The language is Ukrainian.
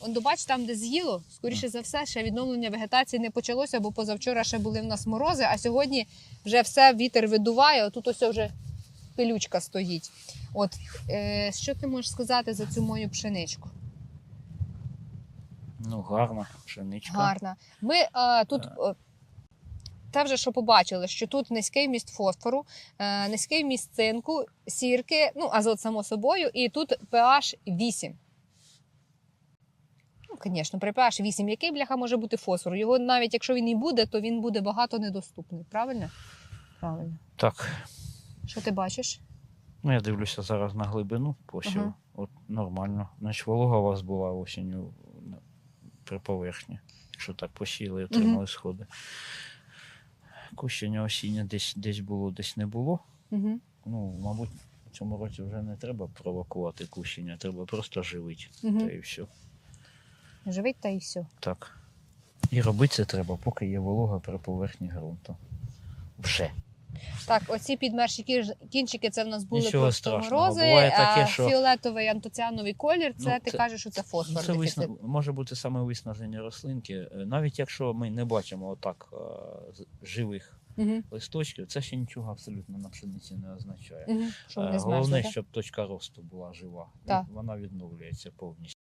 Он добач там, де з'їло, скоріше за все, ще відновлення вегетації не почалося, бо позавчора ще були в нас морози, а сьогодні вже все вітер видуває. Отут ось вже пилючка стоїть. От е, що ти можеш сказати за цю мою пшеничку? Ну, гарна пшеничка. Гарна. Ми е, тут. е, Те вже що побачили, що тут низький вміст фосфору, е, низький вміст цинку, сірки, ну, азот, само собою, і тут pH 8. Звісно, при pH 8 який бляха може бути фосфор? Його навіть якщо він і буде, то він буде багато недоступний. Правильно? Правильно. Так, Що ти бачиш? ну я дивлюся зараз на глибину посіву. Ага. От нормально. Значить, волога у вас була осінню при поверхні. Якщо так посіяли і отримали сходи. Кущення осіння десь, десь було, десь не було. Угу. Ну, мабуть, в цьому році вже не треба провокувати кущення, треба просто живити. Угу. Та і все. Живить та і все. Так. І робити це треба, поки є волога при поверхні ґрунту. Вже. Так, оці підмерші кіж- кінчики це в нас були Нічого просто страшного. морози, Буває а що- фіолетовий антоціановий колір це Ну, ти це- кажеш, що це фосфор. Це дефіцит. висна... може бути саме виснаження рослинки. Е, Навіть якщо ми не бачимо отак е, з- живих Угу. листочків, це ще нічого абсолютно на пшениці не означає. Угу. Що Е, вони змерзли, Головне, так? щоб точка росту була жива. Так. Вона відновлюється повністю.